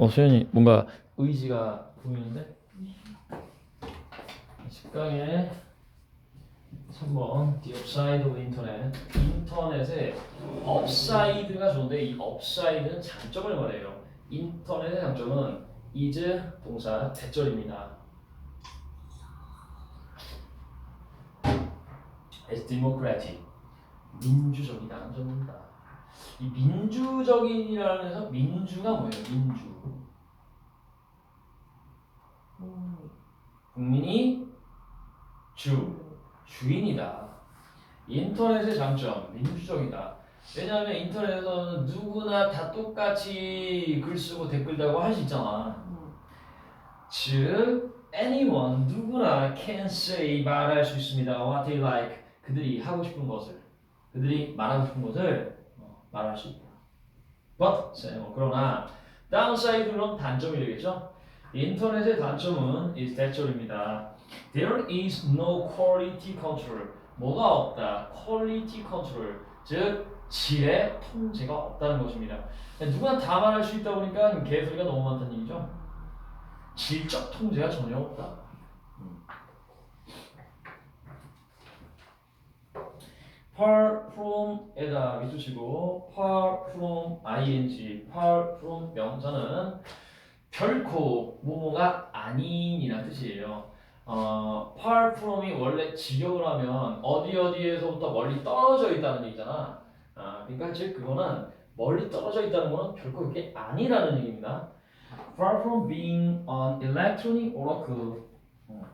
어 소연이 뭔가 의지가 보이는데? 10강에 3번 The Upside of Internet. 인터넷의 업사이드가 좋은데 이 업사이드는 장점을 말해요. 인터넷의 장점은 is 동사 대절입니다. As democratic. 민주적이다는 점입니다 이 민주적인이라는 해서 민주가 뭐예요 민주 국민이 주 주인이다. 인터넷의 장점 민주적이다. 왜냐하면 인터넷에서는 누구나 다 똑같이 글 쓰고 댓글 달고 할 수 있잖아. 즉 anyone 누구나 can say 말할 수 있습니다. what they like 그들이 하고 싶은 것을 그들이 말하고 싶은 것을 어, 말할 수 있다. but 쌤, 어, 그러나 downside는 단점이 되겠죠. 인터넷의 단점은 is 대절입니다. There is no quality control. 뭐가 없다? quality control. 즉 질의 통제가 없다는 것입니다. 누구나 다 말할 수 있다 보니까 개소리가 너무 많다는 얘기죠. 질적 통제가 전혀 없다. 음. Far from에다 밑줄치고 far from ing, far from 명사는 결코 뭐뭐가 아닌이란 뜻이에요. 어, far from이 원래 직역을 하면 어디 어디에서부터 멀리 떨어져 있다는 얘기잖아. 아, 그러니까 즉 그거는 멀리 떨어져 있다는 거는 결코 그게 아니라는 얘기입니다. Far from being an electronic oracle. 어.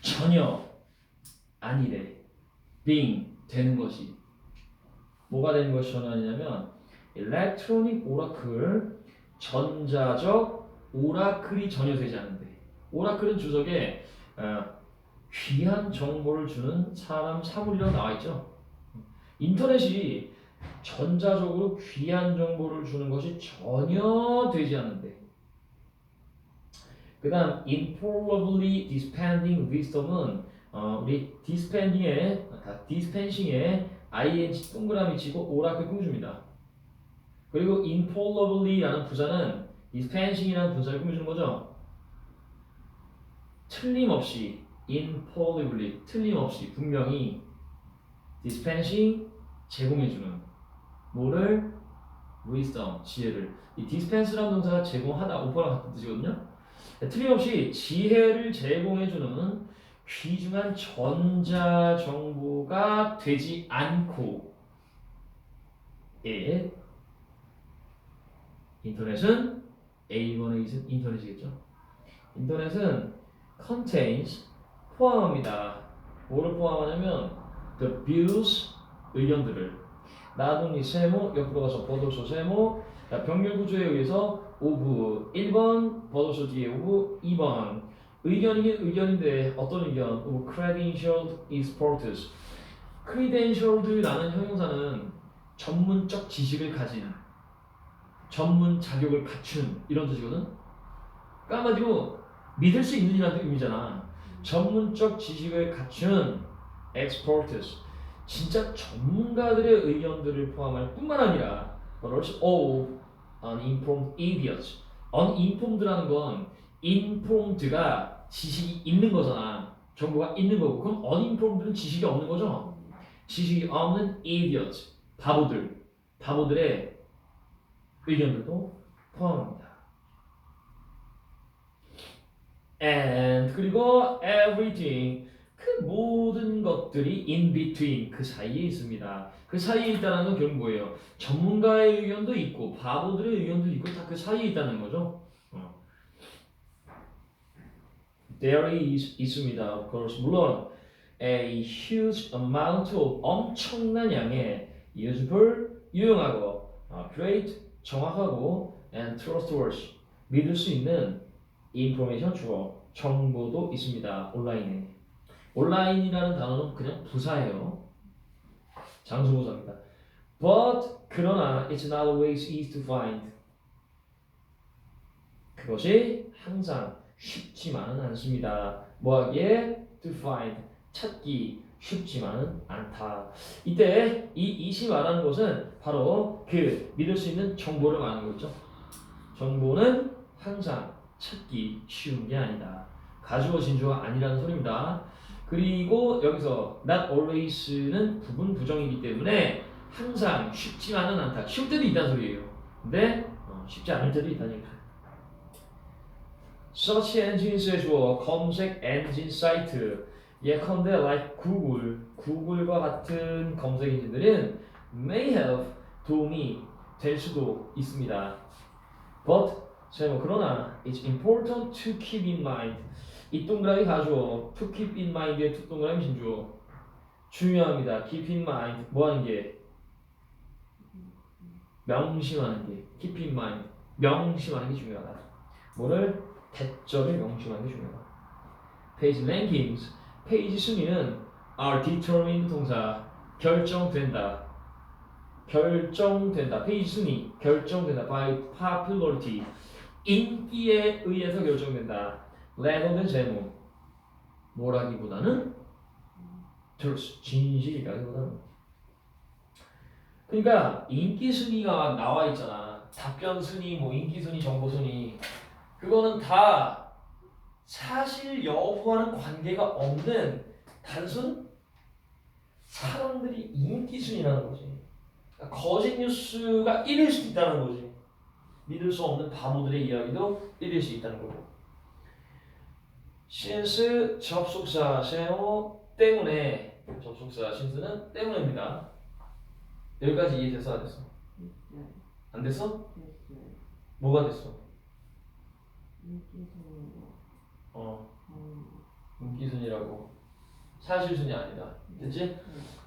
전혀 아니래. Being 되는 것이. 뭐가 되는 것이 전혀 아니냐면 electronic oracle 전자적 오라클이 전혀 되지 않는데. 오라클은 주석에 어, 귀한 정보를 주는 사람 사물이라고 나와 있죠. 인터넷이 전자적으로 귀한 정보를 주는 것이 전혀 되지 않는데. 그 다음 improbably dispensing wisdom은 어, 우리 다 dispensing에 ing 동그라미 치고 오라클 꾸며줍니다. 그리고 improbably라는 부사는 dispensing이라는 분사를 꾸며주는 거죠. 틀림없이 infallibly 틀림없이 분명히 dispensing 제공해주는 뭐를 wisdom 지혜를 이 dispense라는 동사가 제공하다 오퍼랑 같은 뜻이거든요. 틀림없이 지혜를 제공해주는 귀중한 전자 정보가 되지 않고 예 인터넷은 A1의 인터넷이겠죠. 인터넷은 contains 포함합니다. 뭐를 포함하냐면 the views 의견들을 나동이 세모 옆으로 가서 버도소 세모 자, 병렬 구조에 의해서 오브 1번 버도소 뒤에 오브 2번 의견이긴 의견인데 어떤 의견? 오브 credentialed experts credentialed라는 형용사는 전문적 지식을 가진 전문 자격을 갖춘 이런 뜻이거든. 그러니까 한마디로 믿을 수 있는 이라는 의미잖아. 전문적 지식을 갖춘 experts 진짜 전문가들의 의견들을 포함할 뿐만 아니라 also all uninformed idiots. uninformed라는 건 informed가 지식이 있는 거잖아. 정보가 있는 거고 그럼 uninformed는 지식이 없는 거죠. 지식이 없는 idiots 바보들 바보들의 의견들도 포함합니다. and 그리고 everything 그 모든 것들이 in between 그 사이에 있습니다. 그 사이에 있다는 건 결국 뭐예요? 전문가의 의견도 있고 바보들의 의견도 있고 다 그 사이에 있다는 거죠. 어. There is 있습니다. Of course 물론 a huge amount of 엄청난 양의 useful 유용하고 어, great 정확하고 and trustworthy 믿을 수 있는 information 주어 정보도 있습니다. 온라인에 온라인이라는 단어는 그냥 부사예요. 장수부사입니다. But 그러나 it's not always easy to find. 그것이 항상 쉽지만은 않습니다. 뭐하기에 to find 찾기 쉽지만은 않다. 이때 이 이시 말하는 것은 바로 그 믿을 수 있는 정보를 말하는 거죠. 정보는 항상 찾기 쉬운 게 아니다. 가주어 진 주가 아니라는 소리입니다. 그리고 여기서 not always는 부분 부정이기 때문에 항상 쉽지만은 않다. 쉬울 때도 있다는 소리예요. 근데 어, 쉽지 않을 때도 얘기죠. Search engine의 주어 검색 엔진 사이트 예컨대 like 구글 구글과 같은 검색 엔진들은 may have 도움이 될 수도 있습니다. But 제목 그러나 it's important to keep in mind 이 동그라미 가주어 to keep in mind의 두 동그라미 진주어 중요합니다. keep in mind 뭐 하는 게 명심하는 게 keep in mind 명심하는 게 중요하다. 뭐를 대절을 명심하는 게 중요하다. 페이지 rankings 페이지 순위는 are determined 동사 결정된다. 결정된다. 페이지 순위 결정된다. by popularity 인기에 의해서 결정된다. rather than 제목 뭐라기보다는 진실이라기보다는 그러니까 인기 순위가 나와 있잖아. 답변 순위, 뭐 인기 순위, 정보 순위 그거는 다 사실 여부와는 관계가 없는 단순 사람들이 인기 순위라는 거지. 그러니까 거짓 뉴스가 1일 수 있다는 거지. 믿을 수 없는 바보들의 이야기도 1일 수 있다는 거고. 신스 접속사 세모 때문에 접속사 신스는 때문입니다. 여기까지 이해됐어 안 됐어? 안 됐어? 됐어요. 뭐가 됐어? 어 음, 인기순이라고 사실순이 아니다. 됐지? 네.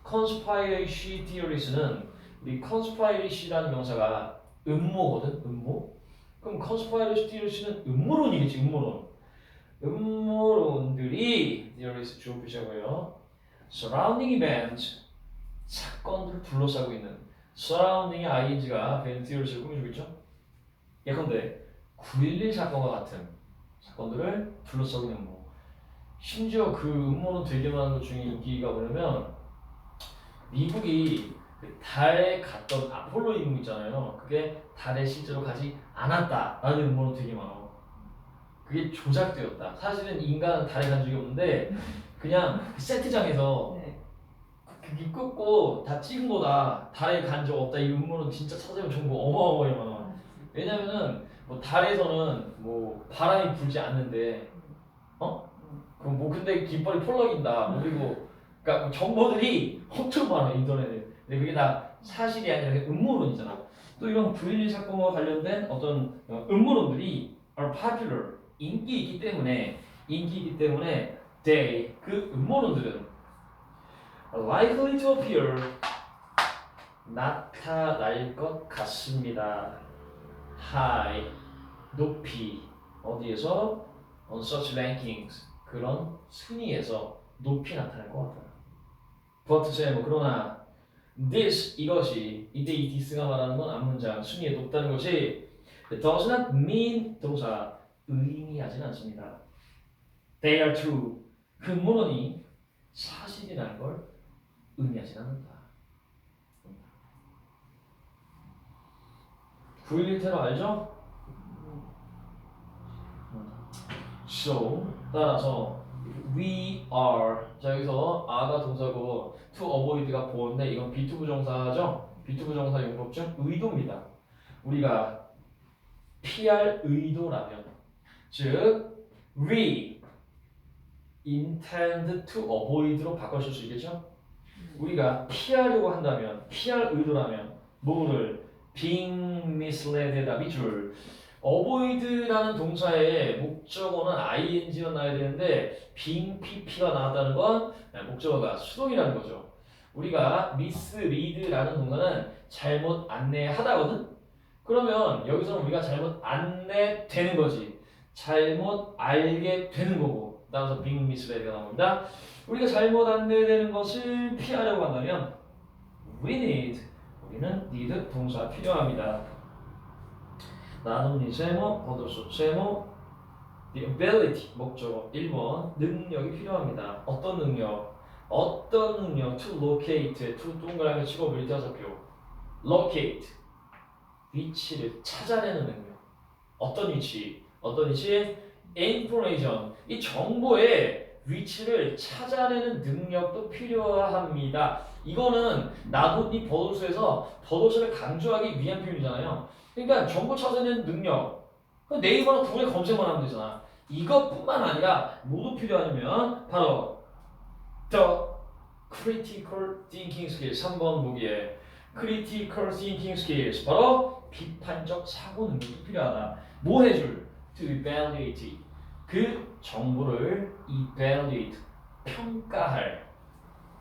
conspiracy theories는 우리 conspiracy라는 명사가 음모거든. 음모. 그럼 conspiracy theories는 음모론이겠지. 음모론. 음모론들이 theories 주어 표시하고요. surrounding events 사건들을 둘러싸고 있는 surrounding의 ing가 벤 theories를 꾸며주고 있죠. 예컨대 9.11 사건과 같은 사건들을 둘러싸고 있는 뭐 심지어 그 음모론 되게 많은 것 중에 인기가 뭐냐면 미국이 그 달에 갔던 아폴로 임무 있잖아요. 그게 달에 실제로 가지 않았다라는 음모론 되게 많아. 그게 조작되었다. 사실은 인간은 달에 간 적이 없는데 그냥 그 세트장에서 네. 그게 끊고 다 찍은 거다. 달에 간 적 없다. 이 음모론 진짜 찾아보면 정보 어마어마하게 많아. 왜냐면은 뭐 달에서는 뭐 바람이 불지 않는데 어? 그럼 뭐 근데 깃발이 펄럭인다. 뭐 그리고 그러니까 정보들이 엄청 많아 인터넷에. 근데 그게 다 사실이 아니라 음모론이잖아. 또 이런 9.11 사건과 관련된 어떤 어, 음모론들이 are popular 인기 있기 때문에 인기 있기 때문에 they 그 음모론들은 likely to appear 나타날 것 같습니다. High 높이 어디에서 on such rankings 그런 순위에서 높이 나타날 것 같다. but say 뭐 그러나 this 이것이 이때 이 this가 말하는 건 앞문장 순위에 높다는 것이 does not mean 동사 의미하진 않습니다. They are true 그 문헌이 사실이라는 걸 의미하진 않는다. 9.11 테러 알죠? So 따라서 we are 자 여기서 are가 동사고 to avoid가 보호인데 이건 be2 부정사죠? be2 부정사 용법 중 의도입니다. 우리가 피할 의도라면 즉 we intend to avoid로 바꿔줄 수 있겠죠? 우리가 피하려고 한다면 피할 의도라면 뭐를 being misled 답이 줄 avoid라는 동사의 목적어는 ing가 나야 되는데 being pp가 나왔다는 건 목적어가 수동이라는 거죠. 우리가 mislead라는 동사는 잘못 안내하다거든. 그러면 여기서는 우리가 잘못 안내되는 거지. 잘못 알게 되는 거고. 따라서 being misled가 나옵니다. 우리가 잘못 안내되는 것을 피하려고 한다면 we need 우리는 need 동사 필요합니다. 나눔이 세모, 얻어서 세모, the ability 목적어 1번 능력이 필요합니다. 어떤 능력? 어떤 능력? to locate, to 동그라미 치고 밀다섯 표 locate 위치를 찾아내는 능력. 어떤 위치? 어떤 위치? information. 이 정보의 위치를 찾아내는 능력도 필요합니다. 이거는 나도 이 버도스에서 버도스를 강조하기 위한 표현이잖아요. 그러니까 정보 찾아내는 능력. 그 네이버나 구글에 검색만 하면 되잖아. 이것뿐만 아니라 모두 필요하냐면 바로 the critical thinking skills 3번 보기에 critical thinking skills 바로 비판적 사고 능력이 필요하다. 뭐 해줄? to evaluate 그 정보를 evaluate 평가할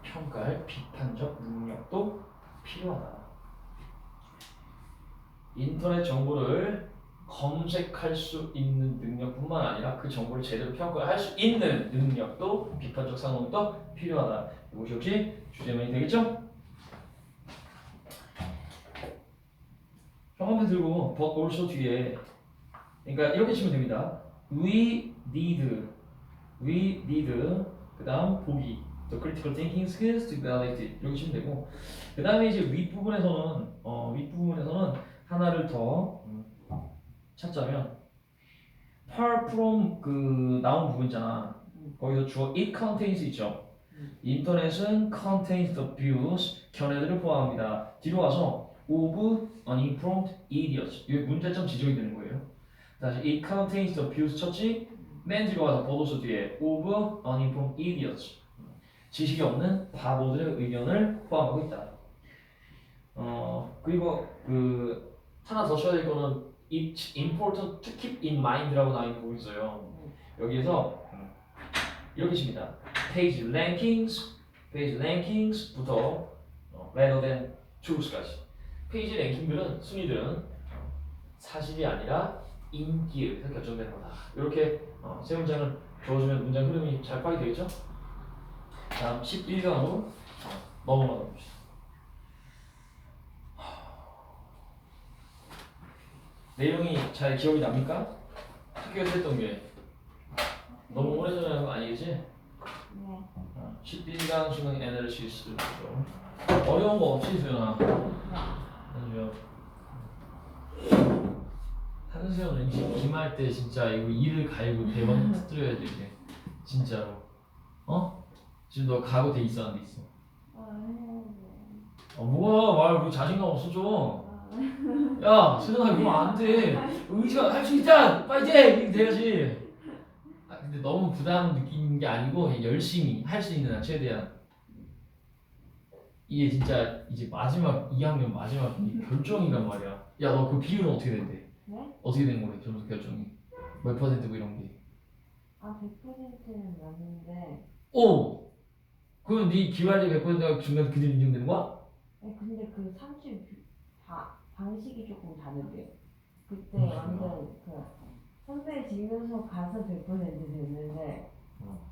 평가할 비판적 능력도 필요하다. 인터넷 정보를 검색할 수 있는 능력뿐만 아니라 그 정보를 제대로 평가할 수 있는 능력도 비판적 상황도 필요하다. 이것이 역시 주제명이 되겠죠? 형한번 들고 but also 뒤에 그러니까 이렇게 치면 됩니다. We need, we need 그 다음 보기 The critical thinking skills to evaluate it 이렇게 치면 되고 그 다음에 이제 윗부분에서는 어, 윗부분에서는 하나를 더 음, 찾자면 far from 그 나온 부분 있잖아 거기서 주어 it contains 있죠 인터넷은 contains the views 견해들을 포함합니다 뒤로 와서 of uninformed idiots 이게 문제점 지적이 되는 거예요 다시 it contains the views 쳤지 맨 뒤로 와서 보도서 뒤에 of uninformed idiots 지식이 없는 바보들의 의견을 포함하고 있다 어 그리고 그 하나 더 써야 될 거는 it's important to keep in mind라고 나와 있는 부분이 있어요. 여기에서 음, 이렇게 칩니다. rankings, page rankings부터 어, rather than truth까지. 페이지 랭킹들은 순위들은 사실이 아니라 인기에 의해서 결정되는 거다. 이렇게 어, 세 문장을 적어주면 문장 흐름이 잘 파악이 되겠죠? 다음 11강으로 넘어가 봅시다. 내용이 잘 기억이 납니까? 학교에서 했던 게 너무 오래전에 한거 아니겠지? 네. 어, 11강 수능 애널리시스죠 어려운 거 없지 수연아? 한수연 한수연 왠지 김할 때 진짜 이거 이를 갈고 대박 터뜨려야 돼 이게 진짜로 어? 지금 너 가고 돼돼 있어? 아, 뭐가 말왜 자신감 없어져 아, 야, 수정아 이거 안 돼. 의지가 할 수 있다. 파이팅! 이렇게 돼야지. 아, 근데 너무 부담 느끼는 게 아니고 그냥 열심히 할 수 있는 한 최대한. 이게 진짜 이제 마지막 2학년 마지막 이 결정이란 말이야. 야, 너 그 비율은 어떻게 된대? 네? 어떻게 된 거래? 점수 결정이 몇 퍼센트고 이런 게? 아, 100%는 맞는데. 오. 그럼 네 기말이 100%가 중간 그대로 인정되는 거야? 아니, 근데 그 30, 바, 방식이 조금 다른데요. 그때 무슨 완전 그 선배 증명서 가서 100% 됐는데. 어.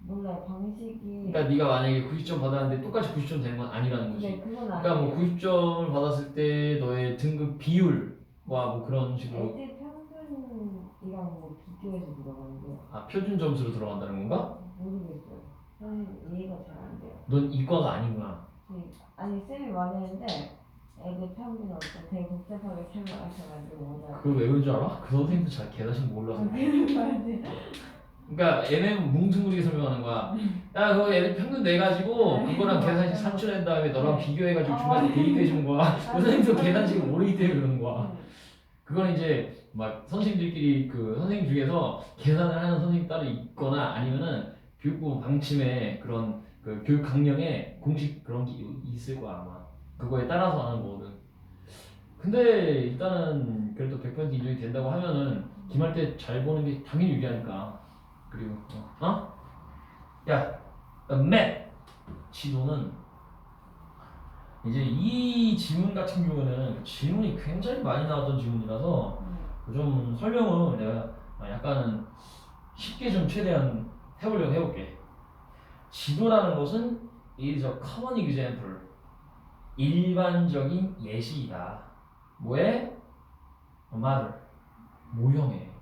몰라요, 방식이. 그러니까 네가 만약에 90점 받았는데 똑같이 90점 되는 건 아니라는 거지. 네, 그건 그러니까 뭐 아니에요. 90점을 받았을 때 너의 등급 비율과 뭐 그런 식으로 애들 평균이랑 뭐 비교해서 물어봤는데요. 아 표준 점수로 들어간다는 건가? 모르겠어요. 선생님 이해가 잘 안 돼요. 넌 이과가 아니구나. 네. 아니 쌤이 말했는데 애들 평균 어떤 되게 복잡하게 설명하셔가지고 오늘 그걸 왜 그런 줄 알아? 그 선생님도 잘 개다신 몰라서. 그런 말인데 그러니까 얘는 뭉뚱그리게 설명하는 거야. 야 그거 얘네 평균 내 가지고 그거랑 계산식 산출한 다음에 너랑 비교해가지고 중간에 대입해 주는 거야. 그 선생님도 계산식을 모르기 때문에 그러는 거야. 그건 이제 막 선생님들끼리 그 선생님 중에서 계산을 하는 선생님 따로 있거나 아니면은 교육부 방침에 그런 그 교육 강령에 공식 그런 게 있을 거야 아마 그거에 따라서 하는 거거든 근데 일단은 그래도 100% 인정이 된다고 하면은 기말 때 잘 보는 게 당연히 유리하니까 그리고 어? 어? 야맵 지도는 이제 이 지문 같은 경우는 질문이 굉장히 많이 나왔던 지문이라서 좀 설명을 내가 약간은 쉽게 좀 최대한 해보려고 해볼게. 지도라는 것은 is a common example. 일반적인 예시이다. 뭐에? 말을 모형에.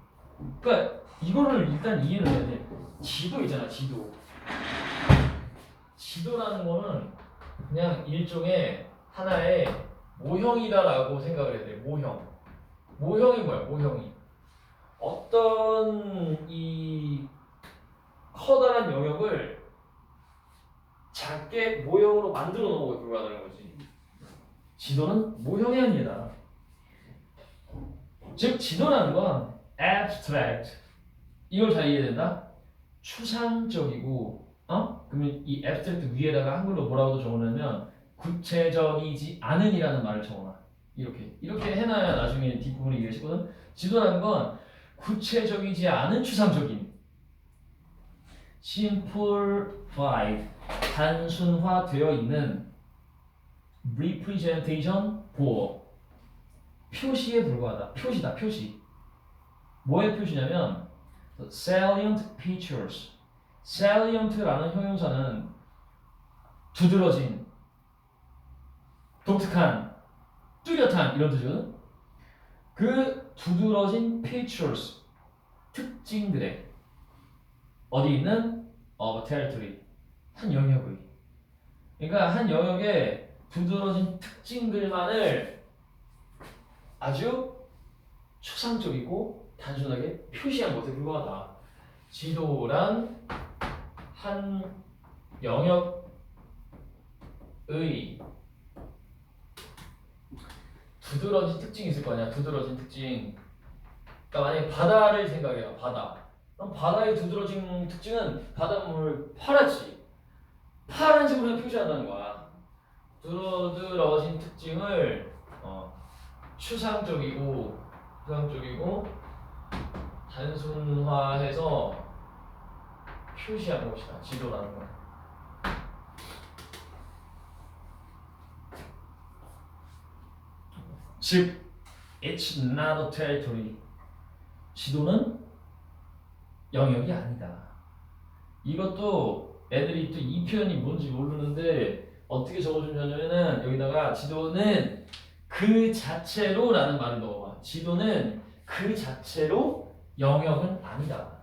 그러니까 이거를 일단 이해를 해야 돼. 지도 있잖아, 지도. 지도라는 거는 그냥 일종의 하나의 모형이다라고 생각을 해야 돼. 모형. 모형이 뭐야? 모형이. 어떤 이 커다란 영역을 작게 모형으로 만들어 놓은 거에 불과하다는 거지. 지도는 모형이 아니다. 즉 지도라는 건 abstract 이걸 잘 이해된다. 추상적이고 어? 그러면 이 abstract 위에다가 한글로 뭐라고 적어놓으면 구체적이지 않은이라는 말을 적어놔. 이렇게 이렇게 해놔야 나중에 뒷부분이 이해하시거든. 지도라는 건 구체적이지 않은 추상적인 simplified 단순화되어 있는 representation 보호 표시에 불과하다. 표시다, 표시. 뭐의 표시냐면 salient features. Salient라는 형용사는 두드러진, 독특한, 뚜렷한 이런 뜻이거든. 그 두드러진 features 특징들의 어디 있는 of territory 한 영역의 그러니까 한 영역에 두드러진 특징들만을 아주 추상적이고 단순하게 표시한 것에 불과하다. 지도란 한 영역의 두드러진 특징이 있을 거 아니야. 두드러진 특징. 그러니까 만약에 바다를 생각해요. 바다. 그럼 바다의 두드러진 특징은 바닷물 파랗지. 파란색으로 표시한다는 거야. 두드러진 특징을 어, 추상적이고 추상적이고 단순화해서 표시한 것이다. 지도라는 건. 즉, it's not a territory. 지도는 영역이 아니다. 이것도 애들이 또 이 표현이 뭔지 모르는데 어떻게 적어주냐면은 여기다가 지도는 그 자체로라는 말을 넣어봐. 지도는 그 자체로 영역은 아니다.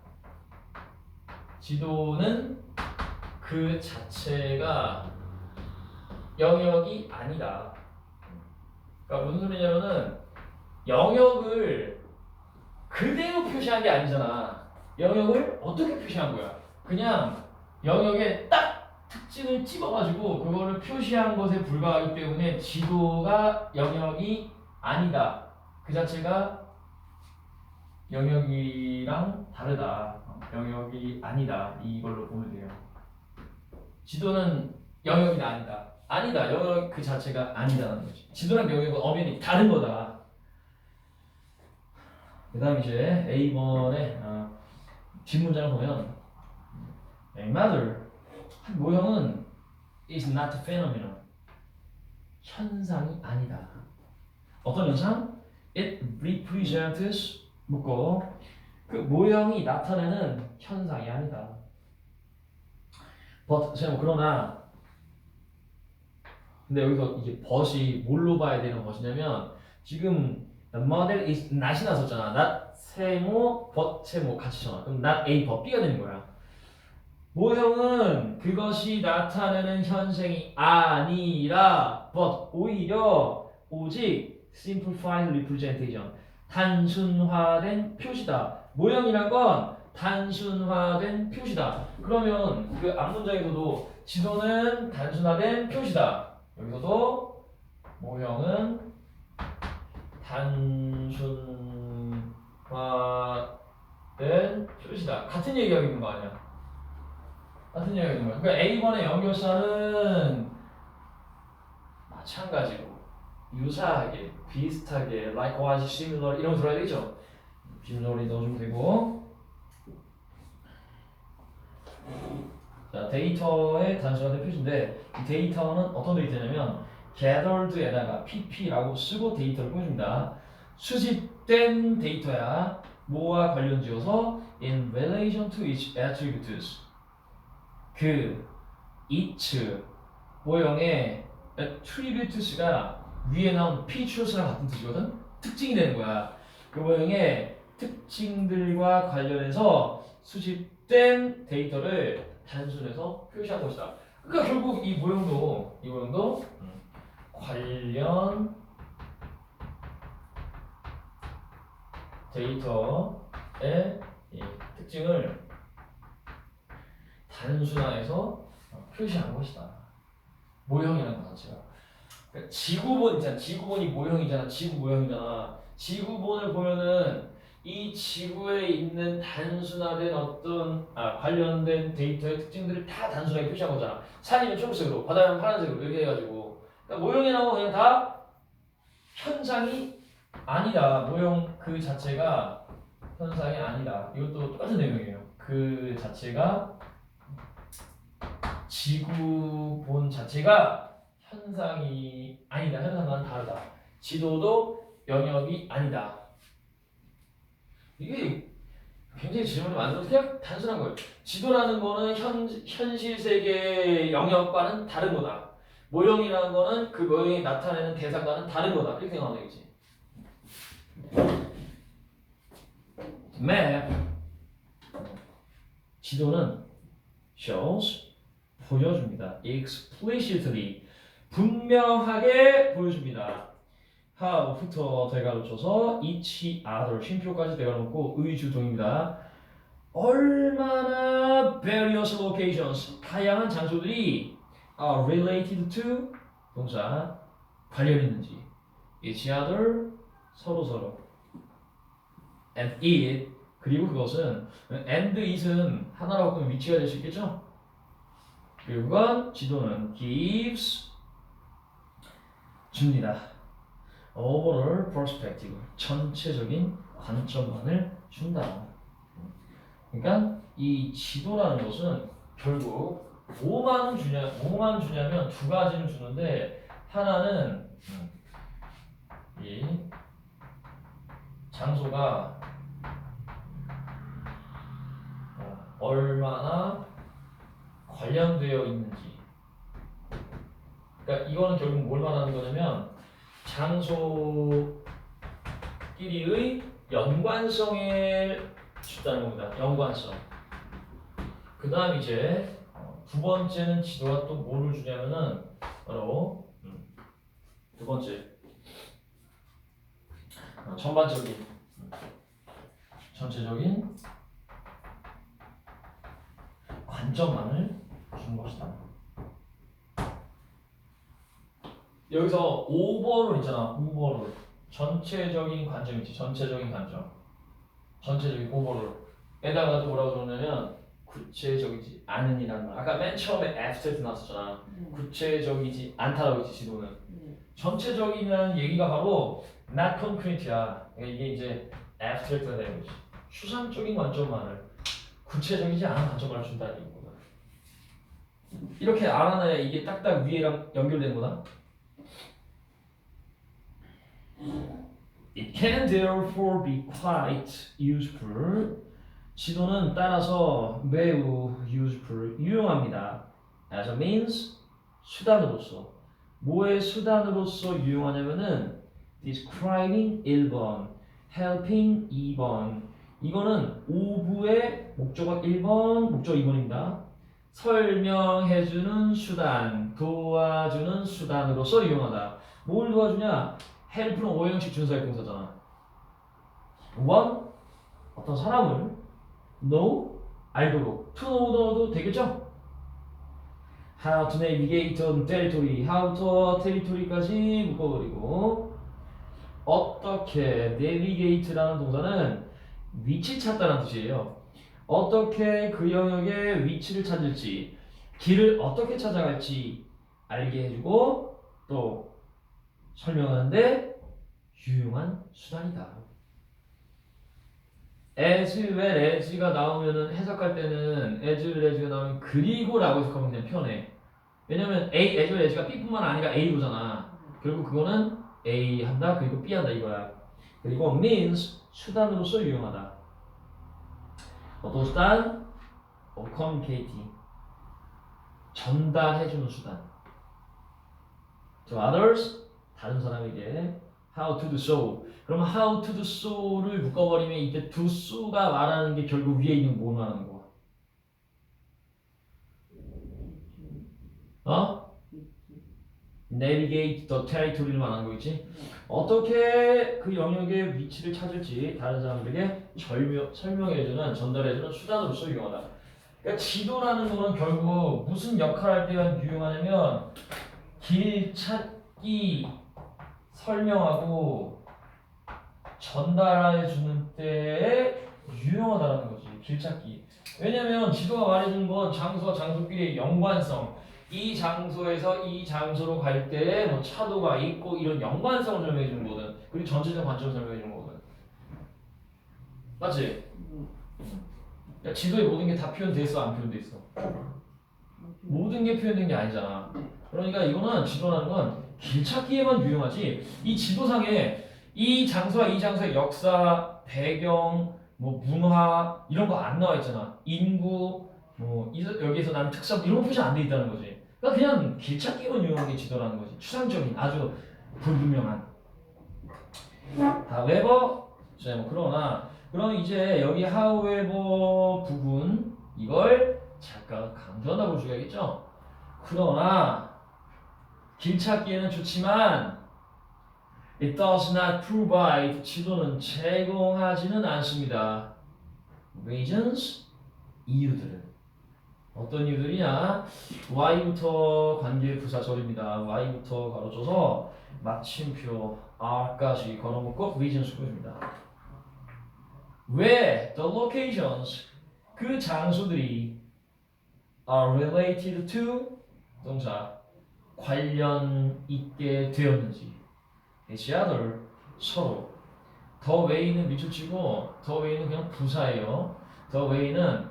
지도는 그 자체가 영역이 아니다. 그러니까 무슨 소리냐면은 영역을 그대로 표시한 게 아니잖아. 영역을 어떻게 표시한 거야? 그냥 영역에 딱 특징을 찍어가지고 그거를 표시한 것에 불과하기 때문에 지도가 영역이 아니다. 그 자체가 영역이랑 다르다. 어, 영역이 아니다. 이걸로 보면 돼요. 지도는 영역이 아니다. 아니다. 영역 그 자체가 아니다라는 거지. 지도랑 영역은 엄연히 다른 거다. 그 다음 이제 A번의 어, 뒷문장을 보면 A matter 한 모형은 is not a phenomenon 현상이 아니다. 어떤 현상? It represents 묶고 그 모형이 나타내는 현상이 아니다. But 쌤 그러나 근데 여기서 이게 벗이 뭘로 봐야 되는 것이냐면 지금 the model is not이 나섰잖아. not 세모, but 세모 같이 잖아 그럼 not A, but B가 되는 거야. 모형은 그것이 나타내는 현생이 아니라 but 오히려 오직 simplified representation 단순화된 표시다. 모형이란 건 단순화된 표시다. 그러면 그 앞문장에서도 지도는 단순화된 표시다. 여기서도 모형은 단순화된 표시다. 같은 얘기하고 있는 거 아니야? 같은 얘기하고 있는 거야. 그러니까 A번의 연결사는 마찬가지로 유사하게, 비슷하게, likewise, similar 이런 거 들어야 되죠. 빗놀이 넣어주면 되고. 자, 데이터의 단순화된 표시인데 이 데이터는 어떤 데이터냐면 gathered에다가 pp라고 쓰고 데이터를 보여줍니다. 수집된 데이터야. 뭐와 관련 지어서 in relation to each attributes 그 each 모형의 attributes가 위에 나온 features랑 같은 뜻이거든. 특징이 되는 거야. 그 모형의 특징들과 관련해서 수집된 데이터를 단순해서 표시한 것이다. 그러니까 결국 이 모형도 이 모형도 음, 관련 데이터 이 특징을 단순화해서 어, 표시한 것이다. 모형이라는 것 자체가. 그러니까 지구본 있잖아. 지구본이 모형이잖아. 지구 모형이잖아. 지구본을 보면은 이 지구에 있는 단순화된 어떤 아, 관련된 데이터의 특징들을 다 단순하게 표시한 거잖아. 산이면 초록색으로, 바다면 파란색으로 이렇게 해가지고 그러니까 모형이라고 그냥 다 현상이 아니다. 모형 그 자체가 현상이 아니다. 이것도 똑같은 내용이에요. 그 자체가 지구본 자체가 현상이 아니다. 현상과는 다르다. 지도도 영역이 아니다. 이게 굉장히 질문을 만들어서 그냥 단순한 거예요. 지도라는 거는 현, 현실 세계의 영역과는 다른 거다. 모형이라는 거는 그 모형이 나타내는 대상과는 다른 거다. 이렇게 생각하면 되겠지. map 지도는 shows 보여줍니다. explicitly 분명하게 보여줍니다. How부터 대가로 쳐서 each other 쉼표까지 대가로 놓고 의주동입니다. 얼마나 various locations 다양한 장소들이 are related to 동사 관련 있는지 each other 서로 서로 and it 그리고 그것은 and it은 하나로 바꾸면 위치가 될 수 있겠죠? 그리고 그건 지도는 gives 줍니다. Overall perspective 전체적인 관점만을 준다. 그러니까 이 지도라는 것은 결국 뭐만 주냐 뭐만 주냐면 두 가지를 주는데 하나는 음, 이 장소가 어, 얼마나 관련되어 있는지. 그러니까 이거는 결국 뭘 말하는 거냐면 장소끼리의 연관성을 줍다는 겁니다. 연관성. 그 다음 이제 어, 두 번째는 지도가 또 뭐를 주냐면은 바로 음, 두 번째 어, 전반적인 음, 전체적인 관점만을 준 것이다. 여기서 오버롤 있잖아. 오버롤. 전체적인 관점이지. 전체적인 관점. 전체적인 오버롤에다가 또 뭐라고 그러냐면 구체적이지 않은이라는 말. 아까 맨 처음에 abstract 나왔었잖아. 구체적이지 않다라고 했지 지도는. 네. 전체적이라는 얘기가 바로 not concrete야. 그러니까 이게 이제 abstract가 되는 거지. 추상적인 관점만을 구체적이지 않은 관점만을 준다는 얘기거든. 이렇게 알아놔야 이게 딱딱 위에랑 연결되는 거다. It can therefore be quite useful. 지도는 따라서 매우 useful, 유용합니다. As a means, 수단으로서. 뭐의 수단으로서 유용하냐면은 describing 1번, helping 2번. 이거는 오부의 목적어 1번, 목적어 2번입니다. 설명해주는 수단, 도와주는 수단으로서 유용하다. 뭘 도와주냐? Help는 오형식 준사역 동사잖아. one 어떤 사람을 know 알도록 to know도 되겠죠? how to navigate on territory, how to territory까지 묶어버리고 어떻게 navigate라는 동사는 위치 찾다라는 뜻이에요. 어떻게 그 영역의 위치를 찾을지, 길을 어떻게 찾아갈지 알게 해주고 또 설명하는데 유용한 수단이다. as well as가 나오면은 해석할 때는 as well as가 나오면 그리고라고 해석하면 그냥 편해. 왜냐면 A, as well as가 B뿐만 아니라 A로잖아. 결국 그거는 A 한다 그리고 B 한다 이거야. 그리고 means 수단으로서 유용하다. 어떤 수단? 어, communicating 전달해주는 수단. To others 다른 사람에게 how to do so. 그럼 how to do so를 묶어버리면 이때 do so가 말하는 게 결국 위에 있는 뭘 말하는 거야? 어? navigate the territory를 말하는 거겠지. 어떻게 그 영역의 위치를 찾을지 다른 사람들에게 설명, 설명해주는 전달해주는 수단으로서 유용하다. 그러니까 지도라는 거는 결국 무슨 역할을 할 때가 유용하냐면 길 찾기 설명하고 전달해 주는 때에 유용하다는 거지 길 찾기. 왜냐면 지도가 말해주는 건 장소와 장소끼리의 연관성. 이 장소에서 이 장소로 갈때뭐 차도가 있고 이런 연관성을 설명해 주는 거거든. 그리고 전체적 관점을 설명해 주는 거거든. 맞지? 야, 지도에 모든 게 다 표현돼 있어? 안 표현돼 있어? 모든 게 표현된 게 아니잖아. 그러니까 이거는 지도라는 건 길 찾기에만 유용하지 이 지도상에 이 장소와 이 장소의 역사, 배경, 뭐 문화 이런 거 안 나와 있잖아. 인구, 뭐 이- 여기에서 나는 특성 이런 거 표시 안 돼 있다는 거지. 그러니까 그냥 길 찾기만 유용한 게 지도라는 거지. 추상적인 아주 불분명한. however, 자, 뭐 그러나 그럼 이제 여기 however 부분 이걸 작가가 강조한다고 있겠죠. 그러나 길찾기에는 좋지만 It does not provide 지도는 제공하지는 않습니다. Reasons 이유들은 어떤 이유들이냐? Y부터 관계 부사절입니다. Y부터 가로쳐서 마침표 R까지 걸어놓고 reasons 보입니다. 왜 the locations 그 장소들이 are related to 동사 관련 있게 되었는지 other 서로 더 웨이는 밑줄 치고 더 웨이는 그냥 부사예요. 더 웨이는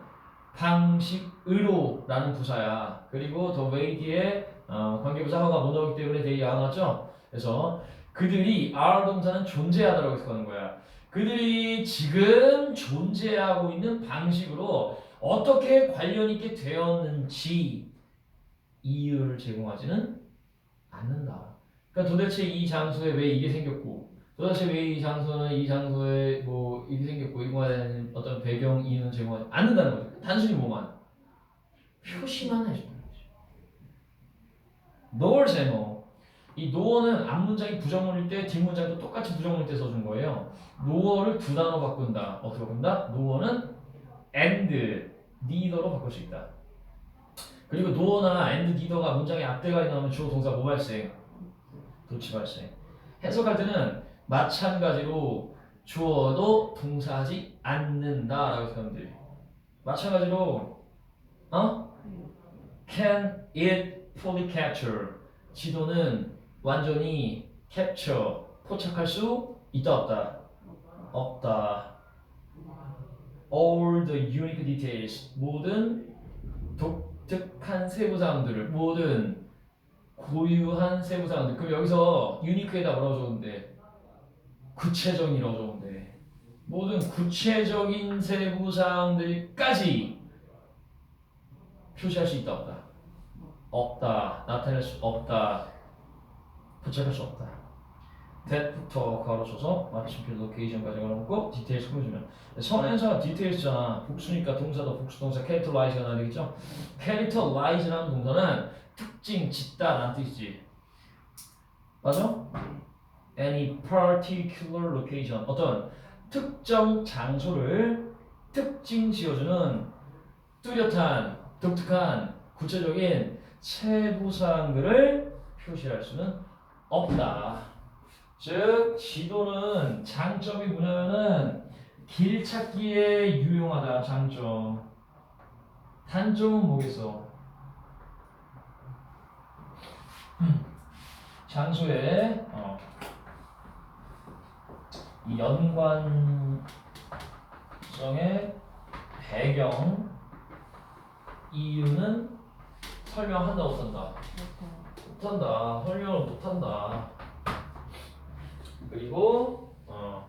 방식으로라는 부사야. 그리고 더 웨이 뒤에 어, 관계부사가 못 나오기 때문에 되게 안 나왔죠. 그래서 그들이 are 동사는 존재하다라고 해석하는 거야. 그들이 지금 존재하고 있는 방식으로 어떻게 관련 있게 되었는지 이유를 제공하지는 않는다. 그러니까 도대체 이 장소에 왜 이게 생겼고 도대체 왜 이 장소는 이 장소에 뭐 이게 생겼고 이거에 대한 어떤 배경 이유는 제공하지 않는다는 거죠. 단순히 뭐만 표시만 해주는 거죠. nor 제모 이 no어는 앞문장이 부정문일 때 뒷문장도 똑같이 부정문일 때 써준 거예요. no어를 두 단어 바꾼다. 어떻게 바꾼다? no어는 and neither로 바꿀 수 있다. 그리고 no어나 and neither가 문장의 앞대가리 나오면 주어 동사 뭐 발생? 도치 발생. 해석할 때는 마찬가지로 주어도 동사하지 않는다라고 생각하면 돼. 마찬가지로 어? Can it fully capture? 지도는 완전히 capture 포착할 수 있다 없다 없다. All the unique details 모든 독 특한 세부 사항들을 모든 고유한 세부 사항들. 그럼 여기서 유니크에다 뭐라고 적은데 구체적이라고 적은데 모든 구체적인 세부 사항들까지 표시할 수 있다 없다. 없다. 나타낼 수 없다. 포착할 수 없다. That부터 가로쳐서 마침표 로케이션까지 걸어놓고 디테일스 꾸며주면 성현사가 디테일스잖아. 복수니까 동사도 복수 동사 캐릭터라이즈가 나야 되겠죠. 캐릭터라이즈라는 동사는 특징, 짓다 라는 뜻이지. 맞아? Any particular location 어떤 특정 장소를 특징 지어주는 뚜렷한, 독특한, 구체적인 세부 사항들을 표시할 수는 없다. 즉 지도는 장점이 뭐냐면은 길 찾기에 유용하다. 장점. 단점은 뭐겠어? 장소에 어, 이 연관성의 배경 이유는 설명한다 못한다 못한다 설명을 못한다 그리고 어